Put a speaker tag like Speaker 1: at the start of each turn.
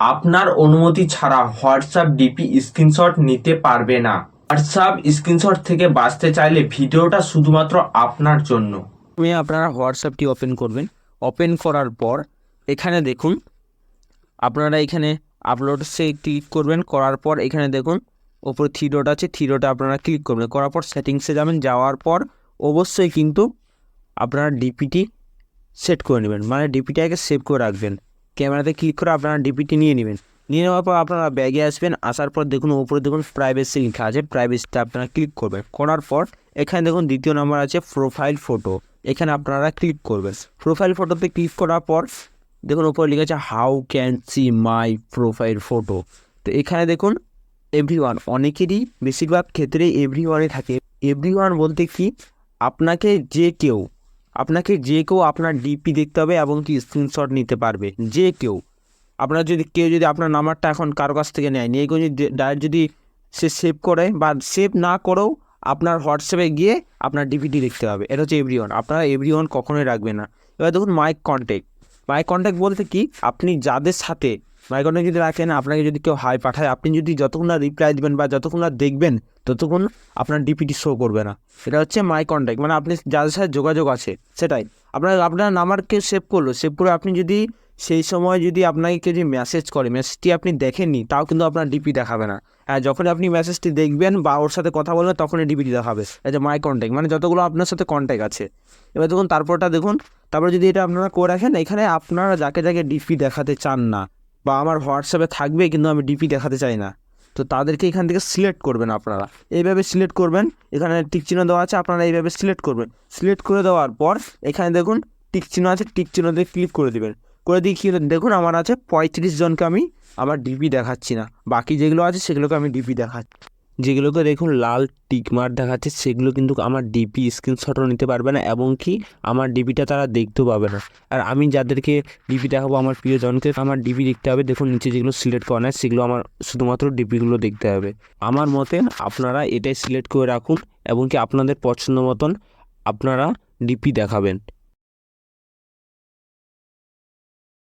Speaker 1: আপনার অনুমতি ছাড়া হোয়াটসঅ্যাপ ডিপি স্ক্রিনশট নিতে পারবে না। হোয়াটসঅ্যাপ স্ক্রিনশট থেকে বাঁচতে চাইলে ভিডিওটা শুধুমাত্র আপনার জন্য।
Speaker 2: প্রথমে আপনারা হোয়াটসঅ্যাপটি ওপেন করবেন। ওপেন করার পর এখানে দেখুন, আপনারা এখানে আপলোডসে ক্লিক করবেন। করার পর এখানে দেখুন, ওপরে থ্রি ডট আছে, থ্রি ডটে আপনারা ক্লিক করবেন। করার পর সেটিংসে যাবেন, যাওয়ার পর অবশ্যই কিন্তু আপনারা ডিপিটি সেট করে নেবেন। মানে ডিপিটি আগে সেভ করে রাখবেন। ক্যামেরাতে ক্লিক করে আপনারা ডিপিটি নিয়ে নেবেন। নিয়ে নেওয়ার পর আপনারা ব্যাগে আসবেন, আসার পর দেখুন ওপরে দেখুন প্রাইভেসি লেখা আছে প্রাইভেসিতে আপনারা ক্লিক করবেন। করার পর এখানে দেখুন দ্বিতীয় নম্বর আছে প্রোফাইল ফটো এখানে আপনারা ক্লিক করবেন। প্রোফাইল ফটোতে ক্লিক করার পর দেখুন উপরে লেখা আছে how can see my profile photo তো এখানে দেখুন এভরি ওয়ান অনেকেরই বেশিরভাগ ক্ষেত্রে এভরি ওয়ানে থাকে। এভরি ওয়ান বলতে কি? আপনাকে যে কেউ আপনাকে যে কেউ আপনার ডিপি দেখতে হবে এবং কি স্ক্রিনশট নিতে পারবে। যে কেউ। আপনার যদি, কেউ যদি আপনার নাম্বারটা এখন কারও কাছ থেকে নেয়, নিয়ে কেউ যদি ডাইরেক্ট যদি সে সেভ করে বা সেভ না করেও আপনার হোয়াটসঅ্যাপে গিয়ে আপনার ডিপিটি দেখতে হবে। এটা হচ্ছে এভরি ওয়ান আপনারা এভরি ওয়ান কখনোই রাখবেন না। এবার দেখুন মাইক কন্ট্যাক্ট মাইক কন্ট্যাক্ট বলতে কি? আপনি যাদের সাথে মাই কন্ট্যাক্ট যদি রাখেন, আপনাকে যদি কেউ হাই পাঠায়, আপনি যদি যতক্ষণ না রিপ্লাই দিবেন বা যতক্ষণ না দেখবেন, ততক্ষণ আপনার ডিপিটি শো করবে না। এটা হচ্ছে মাই কন্ট্যাক্ট মানে আপনি যাদের সাথে যোগাযোগ আছে, সেটাই। আপনার আপনার নাম্বারকে সেভ করল সেভ করে আপনি যদি সেই সময় যদি আপনাকে কেউ যদি মেসেজ করে মেসেজটি আপনি দেখেননি, তাও কিন্তু আপনার ডিপি দেখাবে না। হ্যাঁ যখন আপনি মেসেজটি দেখবেন বা ওর সাথে কথা বলবেন, তখনই ডিপিটি দেখাবে। যে মাই কন্ট্যাক্ট মানে যতগুলো আপনার সাথে কন্ট্যাক্ট আছে। এবার দেখুন, তারপরটা দেখুন, তারপরে যদি এটা আপনারা করে রাখেন, এখানে আপনারা যাকে যাকে ডিপি দেখাতে চান না বা আমার হোয়াটসঅ্যাপে থাকবে কিন্তু আমি ডিপি দেখাতে চাই না। তো তাদেরকে এখান থেকে সিলেক্ট করবেন আপনারা। এইভাবে সিলেক্ট করবেন। এখানে টিক চিহ্ন দেওয়া আছে, আপনারা এইভাবে সিলেক্ট করবেন। সিলেক্ট করে দেওয়ার পর এখানে দেখুন টিক চিহ্ন আছে, টিক দিয়ে ক্লিক করে দেবেন। করে দিয়ে কী দেখুন আমার আছে পঁয়ত্রিশ জনকে আমি আমার ডিপি দেখাচ্ছি না। বাকি যেগুলো আছে সেগুলোকে আমি ডিপি দেখাচ্ছি। যেগুলোকে দেখুন লাল টিকমার দেখাচ্ছে, সেগুলো কিন্তু আমার ডিপি স্ক্রিনশটও নিতে পারবে না, এবং কি আমার ডিপিটা তারা দেখতেও পাবে না। আর আমি যাদেরকে ডিপি দেখাবো, আমার প্রিয়জনকে আমার ডিপি দেখতে হবে। দেখুন, নিচে যেগুলো সিলেক্ট করা নাই সেগুলো আমার শুধুমাত্র ডিপিগুলো দেখতে হবে। আমার মতে আপনারা এটাই সিলেক্ট করে রাখুন, এবং কি আপনাদের পছন্দ মতন আপনারা ডিপি দেখাবেন।